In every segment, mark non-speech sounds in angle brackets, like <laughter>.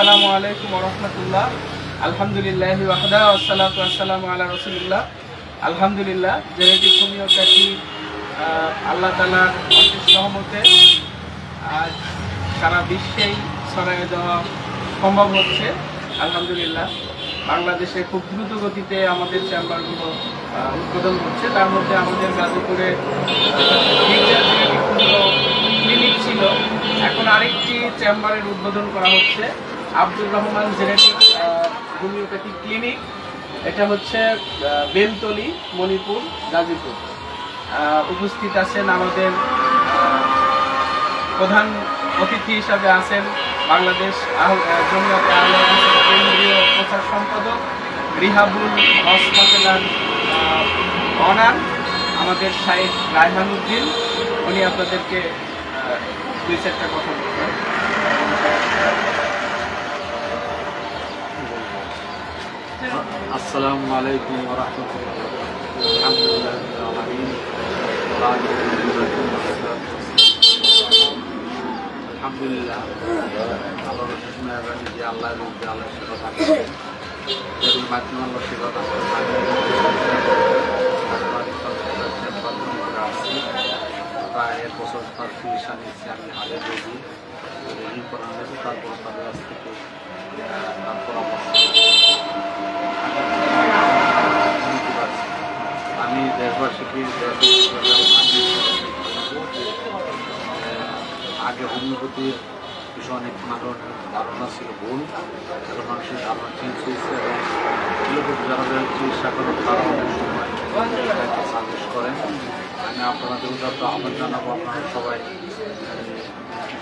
আসসালামু আলাইকুম রহমতুল্লাহ আলহামদুলিল্লাহ ওয়াহদা আসসালাতু আসসালামু আলা রসুলিল্লাহ। আলহামদুলিল্লাহ জেনেটিক হোমিওপ্যাথি আহ, আল্লাহ তালার সহমতে আজ সারা বিশ্বেই ছড়াই দেওয়া সম্ভব হচ্ছে। আলহামদুলিল্লাহ বাংলাদেশে খুব দ্রুত গতিতে আমাদের চেম্বারগুলো উদ্বোধন হচ্ছে। তার মধ্যে আমাদের গাজীপুরে ক্লিনিক ছিল। এখন আরেকটি চেম্বারের উদ্বোধন করা হচ্ছে। Abdur Rahman genetic homeopathy clinic. এটা হচ্ছে বেলতলি, মণিপুর, গাজীপুর। উপস্থিত আছেন আমাদের প্রধান অতিথি হিসাবে আছেন বাংলাদেশ কেন্দ্রীয় প্রচার সম্পাদক রিহাবুল হসপিটাল অনার, আমাদের শাহেদ রায়হানুদ্দিন উনি আপনাদেরকে দুই চারটা কথা বলবেন। আসসালামু আলাইকুম রাহমাতুল্লাহ আলহামদুলিল্লাহ মেহরবানি যে আল্লাহর রূপে আল্লাহর সেবা থাকে এর মাধ্যমে আল্লাহ সেবা প্রায় এক বছর তার চিকিৎসা নিয়েছি আমি হাতে রোগী তারপর তাদের কাছ থেকে তার পরামর্শ। আমি দেশবাসীকে আগে হোমিওপ্যাথির বিষয়ে অনেক মানুষ ধারণা ছিল, ভুল। এখন মানুষের ধারণা চেঞ্জ হয়েছে এবং এলোপ্যাথি যারা যারা চিকিৎসা করেন, তারা অনেক সময় সাজেস্ট করেন। আমি আপনাদের উদাহরণ আহ্বান জানাব, আপনারা সবাই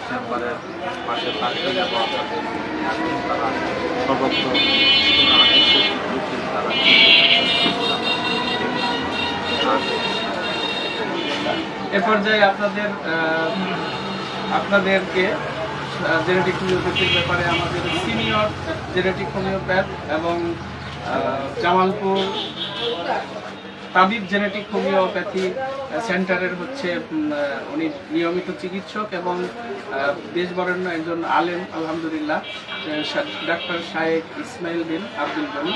চেম্বারের পাশে থাকবেন এবং আপনাদের তারা সর্বত্র তারা এ পর্যায়ে আপনাদের আপনাদেরকে জেনেটিক হোমিওপ্যাথির ব্যাপারে আমাদের সিনিয়র জেনেটিক হোমিওপ্যাথ এবং জামালপুর তাবিব জেনেটিক হোমিওপ্যাথি সেন্টারের হচ্ছে উনি নিয়মিত চিকিৎসক এবং আহ, দেশ বরেণ্য একজন আলেম আলহামদুলিল্লাহ ডাক্তার শাহেক ইসমাইল বিন আব্দুল গনি।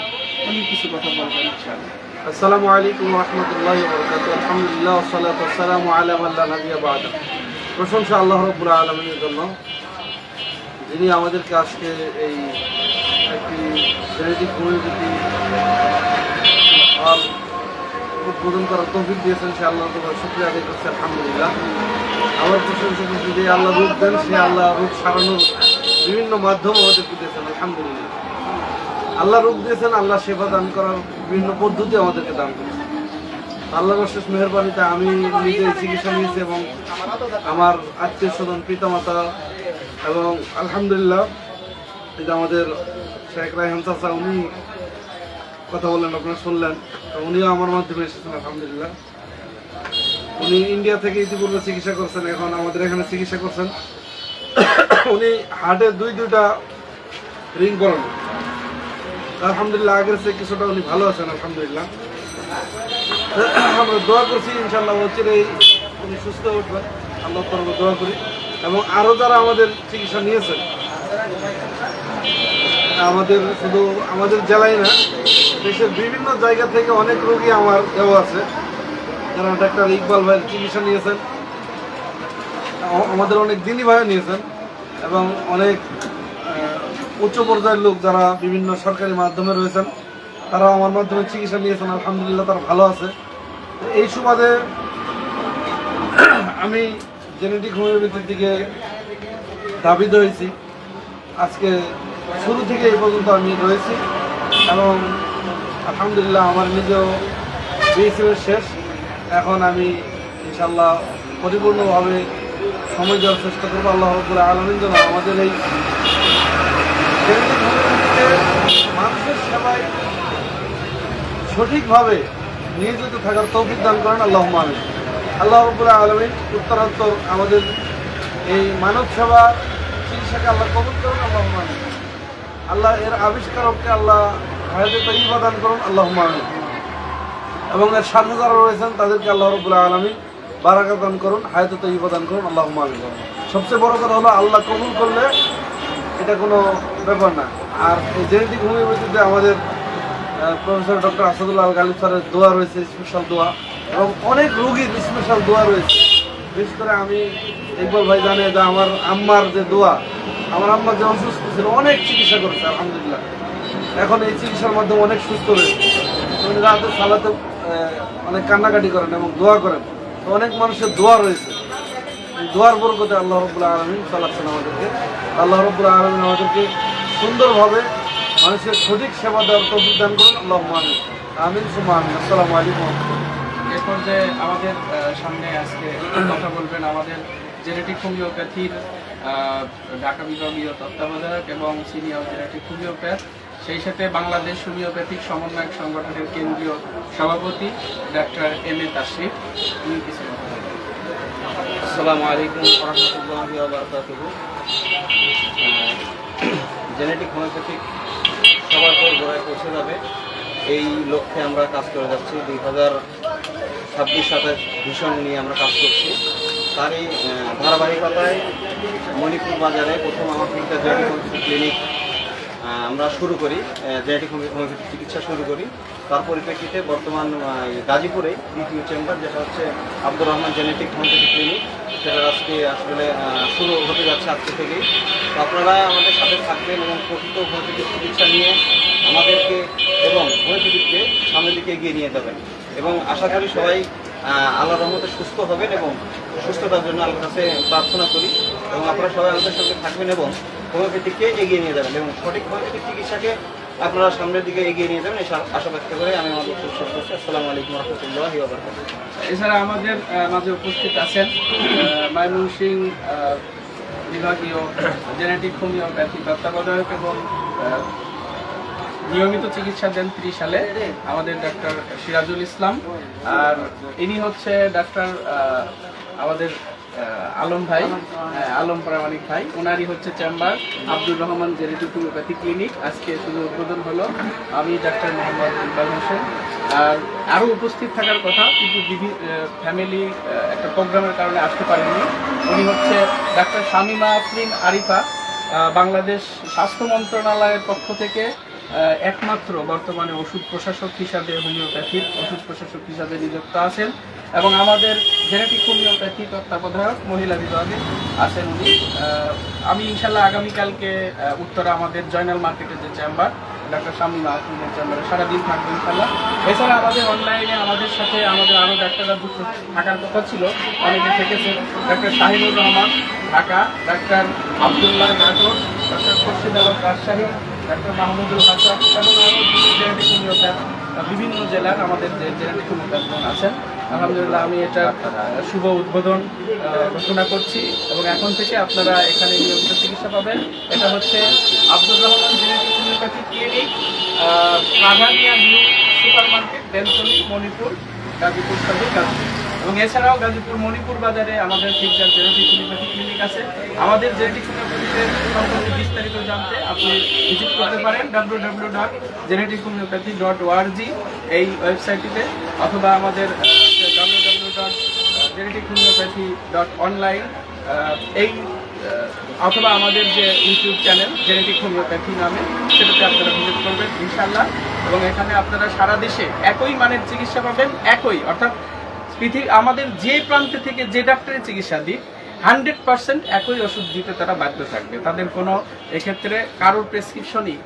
উনি কিছু কথা বলবেন ইনশাআল্লাহ। আসসালামু আলাইকুম রহমতুল্লাহ বরকাত আলহামদুলিল্লাহ সালাত আসসালামু আলা আল্লাহ নবিয়া প্রশংসা আল্লাহ রব্বুল আলমিনের জন্য যিনি আমাদেরকে আজকে এই একটি জেনেটিক হল উদ্বোধন করার তৌফিক দিয়েছেন, সে আল্লাহ তোমার শুক্রিয়া আদায় করছে, আলহামদুলিল্লাহ। আমার প্রশংসা করছি যে আল্লাহ রূপ দেন, সে আল্লাহ রূপ সারানোর বিভিন্ন মাধ্যম আমাদেরকে দিয়েছেন, আলহামদুলিল্লাহ। আল্লাহ রূপ দিয়েছেন, আল্লাহ সেবা দান করার বিভিন্ন পদ্ধতি আমাদেরকে দান করেছেন। আল্লাহ অশেষ মেহরবানিতে আমি নিজে চিকিৎসা নিয়েছি এবং আমার আত্মীয় স্বজন, পিতামাতা এবং আলহামদুলিল্লাহ যে আমাদের শেখ রায়হান চাচা, উনি কথা বললেন, আপনারা শুনলেন। উনিও আমার মাধ্যমে এসেছেন, আলহামদুলিল্লাহ। উনি ইন্ডিয়া থেকে ইতিপূর্বে চিকিৎসা করছেন, এখন আমাদের এখানে চিকিৎসা করছেন। উনি হার্টে দুই দুইটা রিং করেন। আলহামদুলিল্লাহ, আগের চেয়ে কিছুটা উনি ভালো আছেন, আলহামদুলিল্লাহ। আমরা দোয়া করছি ইনশাল্লাহ হচ্ছে উনি সুস্থ উঠবেন। আল্লাহ দোয়া করি। এবং আরও যারা আমাদের চিকিৎসা নিয়েছেন আমাদের শুধু আমাদের জেলায় না, দেশের বিভিন্ন জায়গা থেকে অনেক রোগী আমার দেওয়া আছে। যারা ডাক্তার ইকবাল ভাইয়ের চিকিৎসা নিয়েছেন আমাদের অনেক দিনই ভাইও নিয়েছেন এবং অনেক উচ্চ পর্যায়ের লোক যারা বিভিন্ন সরকারি মাধ্যমে রয়েছেন তারা আমার মাধ্যমে চিকিৎসা নিয়েছেন। আলহামদুলিল্লাহ তারা ভালো আছে। এই সুবাদে <clears throat> আমি জেনেটিক হোমিওপ্যাথির দিকে ধাবিত হয়েছি। আজকে শুরু থেকে এই পর্যন্ত আমি রয়েছি এবং আলহামদুলিল্লাহ আমার নিজেও বিএসএফের শেষ। এখন আমি ইনশাল্লাহ পরিপূর্ণভাবে সময় দেওয়ার চেষ্টা করব। আল্লাহ রবুল আলমিন যেন আমাদের এই মানুষের সেবায় সঠিকভাবে নিয়োজিত থাকার তৌফিক দান করেন। আল্লাহ আমিন। আল্লাহ রবুল্লাহ আলমিন উত্তরান্তর আমাদের এই মানব সেবা চিকিৎসাকে আল্লাহ কবুল করুন। আল্লাহ আমিন। আল্লাহ এর আবিষ্কারককে আল্লাহ হায়াতে তৈবা দান করুন আল্লাহ এবং এর সাথে যারা রয়েছেন, তাদেরকে আল্লাহ রবুল্লাহ আলমিন বারাকা দান করুন, হায়াতে তৈবা দান করুন আল্লাহ সবচেয়ে বড় কথা হলো, আল্লাহ কবুল করলে এটা কোনো ব্যাপার না। আর এই জেনেটিক হোমিওপ্যাথিতে আমাদের প্রফেসর ডক্টর আসাদুল্লাহ আল গালিব স্যারের দোয়া রয়েছে, স্পেশাল দোয়া। এবং অনেক রোগীর স্পেশাল দোয়া রয়েছে। বিশেষ করে আমি ইকবাল ভাই জানে যে আমার আম্মার যে দোয়া আমার আম্মা যে অসুস্থ ছিল, অনেক চিকিৎসা করেছে, আলহামদুলিল্লাহ। এখন এই চিকিৎসার মাধ্যমে অনেক সুস্থ রয়েছে রাতে সালাতে অনেক কান্নাকাটি করেন এবং দোয়া করেন। তো অনেক মানুষের দোয়া রয়েছে। দোয়ার বরকতে আল্লাহ রব্বুল আলমিন চালাচ্ছেন আমাদেরকে। আল্লাহ রব্বুল আলমিন আমাদেরকে সুন্দরভাবে মানুষের সঠিক সেবা দেওয়ার তৌফিক দান করুন। আল্লাহ আমিন। আমিন সুমা আমিন। আসসালামু আলাইকুম এ পর্যায়ে আমাদের সামনে আজকে কথা বলবেন আমাদের জেনেটিক হোমিওপ্যাথির ঢাকা বিভাগীয় তত্ত্বাবধায়ক এবং সিনিয়র জেনেটিক হোমিওপ্যাথ। সেই সাথে বাংলাদেশ হোমিওপ্যাথিক সমন্বয়ক সংগঠনের কেন্দ্রীয় সভাপতি ডাক্তার এম এ তাশরিফ। উনি কিছু জেনেটিক হোমিওপ্যাথিক সবার পর গোড়ায় পৌঁছে যাবে। এই লক্ষ্যে আমরা কাজ করে যাচ্ছি। দুই হাজার ছাব্বিশ সাতাশ ভীষণ নিয়ে আমরা কাজ করছি। তারই ধারাবাহিকতায় মণিপুর বাজারে প্রথম আমার ক্লিনিক আমরা শুরু করি। জেনেটিক হোমিওপ্যাথি চিকিৎসা শুরু করি। তার পরিপ্রেক্ষিতে বর্তমান গাজীপুরে দ্বিতীয় চেম্বার, যেটা হচ্ছে Abdur Rahman genetic homeopathy clinic, সেটা আজকে আসলে শুরু হতে যাচ্ছে আজকে থেকেই। তো আপনারা আমাদের সাথে থাকবেন এবং প্রকৃত হোমিওপ্যাথিক চিকিৎসা নিয়ে আমাদেরকে এবং হোমিওপ্যাথিককে সামনের দিকে এগিয়ে নিয়ে যাবেন। এবং আশা করি সবাই আহ, আল্লাহর রহমতে সুস্থ হবেন এবং সুস্থতার জন্য আল্লাহর কাছে প্রার্থনা করি এবং আপনারা সবাই আমাদের সঙ্গে থাকবেন এবং হোমিওপ্যাথিককে এগিয়ে নিয়ে যাবেন এবং সঠিক হোমিওপ্যাথিক চিকিৎসাকে আপনারা সামনের দিকে এগিয়ে নিয়ে যাবেন এই আশা- ব্যক্ত করে আমি আমার বক্তব্য শেষ করছি। আসসালামু আলাইকুম রহমতুল্লাহি এছাড়া আমাদের মাঝে উপস্থিত আছেন আহ, বিভাগীয় জেনেটিক হোমিওপ্যাথি তত্ত্বাবধায়ক এবং নিয়মিত চিকিৎসা দেন ত্রিশ সালে আমাদের ডাক্তার সিরাজুল ইসলাম। আর ইনি হচ্ছে ডাক্তার আমাদের আলম ভাই আলম প্রামাণিক ভাই। ওনারই হচ্ছে chamber, Abdur Rahman genetic homeopathy clinic. আজকে শুধু উদ্বোধন হলো। আমি ডাক্তার মোহাম্মদ ইকবাল হোসেন। আর আরও উপস্থিত থাকার কথা, কিন্তু বিভিন্ন ফ্যামিলি একটা প্রোগ্রামের কারণে আসতে পারেননি। উনি হচ্ছে ডাক্তার শামিমা আফরিন আরিফা বাংলাদেশ স্বাস্থ্য মন্ত্রণালয়ের পক্ষ থেকে একমাত্র বর্তমানে ওষুধ প্রশাসক হিসাবে হোমিওপ্যাথির ওষুধ প্রশাসক হিসাবে নিযুক্ত আছেন এবং আমাদের জেনেটিক হোমিওপ্যাথি তত্ত্বাবধায়ক মহিলা বিভাগে আছেন উনি। আমি ইনশাল্লাহ আগামীকালকে উত্তরা আমাদের জয়নাল মার্কেটের যে চেম্বার, ডাক্তার শামিমা আফরিনের চেম্বারে সারাদিন থাকবে ইনশাল্লাহ এছাড়া আমাদের অনলাইনে আমাদের সাথে আমাদের আরও ডাক্তাররা দুটো থাকার কথা ছিল, অনেকে থেকেছে। ডাক্তার শাহিনুর রহমান, ঢাকা। ডাক্তার আবদুল্লাহ নাটোর, ডাক্তার খোরশিদ আলম রাজশাহী। ডাক্তার মাহমুদুল হাসান এবং আরও জেনেটিক হোমিওপ্যাথ বিভিন্ন জেলার আমাদের যে জেনেটিক হোমিওপ্যাথগণ আছেন। আলহামদুলিল্লাহ, আমি এটা শুভ উদ্বোধন ঘোষণা করছি এবং এখন থেকে আপনারা এখানে নিয়মিত চিকিৎসা পাবেন, এটা হচ্ছে Abdur Rahman genetic homeopathy clinic new super market Beltali, Manipur, Gazipur সাথে গাজীপুর। এবং এছাড়াও গাজীপুর মণিপুর বাজারে আমাদের ফিক্সার জেনেটিক হোমিওপ্যাথি ক্লিনিক আছে। আমাদের জেনেটিক হোমিওপ্যাথিতে সম্পর্কে বিস্তারিত জানতে আপনি ভিজিট করতে পারেন W W dot genetic homeopathy dot ORG এই ওয়েবসাইটটিতে অথবা আমাদের W W dot genetic homeopathy dot online এই অথবা আমাদের যে ইউটিউব চ্যানেল জেনেটিক হোমিওপ্যাথি নামে, সেটাতে আপনারা ভিজিট করবেন ইনশাল্লাহ এবং এখানে আপনারা সারা দেশে একই মানের চিকিৎসা পাবেন, একই, অর্থাৎ পৃথিবী আমাদের যে প্রান্তে থেকে যে ডাক্তারের চিকিৎসা দিক, হান্ড্রেড পার্সেন্ট একই ওষুধ দিতে তারা বাধ্য থাকবে। তাদের কোনো এক্ষেত্রে কারোর প্রেসক্রিপশনই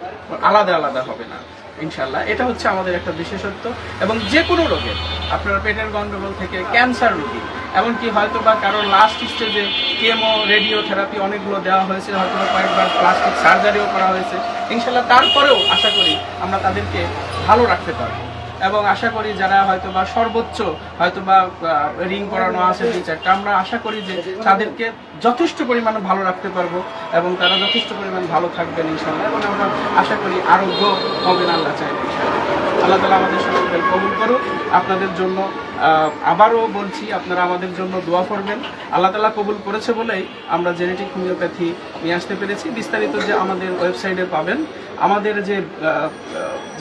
আলাদা আলাদা হবে না ইনশাল্লাহ এটা হচ্ছে আমাদের একটা বিশেষত্ব। এবং যে কোনো রোগের আপনার পেটের গন্ডগোল থেকে ক্যান্সার রোগী, এমনকি হয়তো বা কারোর লাস্ট স্টেজে কেমো রেডিও থেরাপি অনেকগুলো দেওয়া হয়েছে হয়তো বা কয়েকবার প্লাস্টিক সার্জারিও করা হয়েছে। ইনশাল্লাহ তারপরেও আশা করি আমরা তাদেরকে ভালো রাখতে পারব। এবং আশা করি যারা হয়তো বা সর্বোচ্চ হয়তো বা রিং করানো আছে দুই চারটা, আমরা আশা করি যে তাদেরকে যথেষ্ট পরিমাণে ভালো রাখতে পারব এবং তারা যথেষ্ট পরিমাণ ভালো থাকবেন ইনশাল্লাহ এবং আমরা আশা করি আরোগ্য হবেন আল্লাহ চাই আল্লাহ তালা আমাদের সকলকে কবুল করুক। আপনাদের জন্য আবারও বলছি আপনারা আমাদের জন্য দোয়া করবেন। আল্লাহ তালা কবুল করেছে বলেই আমরা জেনেটিক হোমিওপ্যাথি নিয়ে আসতে পেরেছি। বিস্তারিত যে আমাদের ওয়েবসাইটে পাবেন আমাদের যে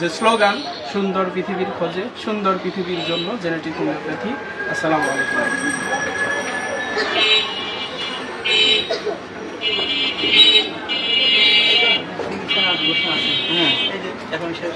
যে স্লোগান সুন্দর পৃথিবীর খোঁজে সুন্দর পৃথিবীর জন্য জেনেটিক হোমিওপ্যাথি। আসসালামু আলাইকুম। হ্যাঁ। এখন শেষ।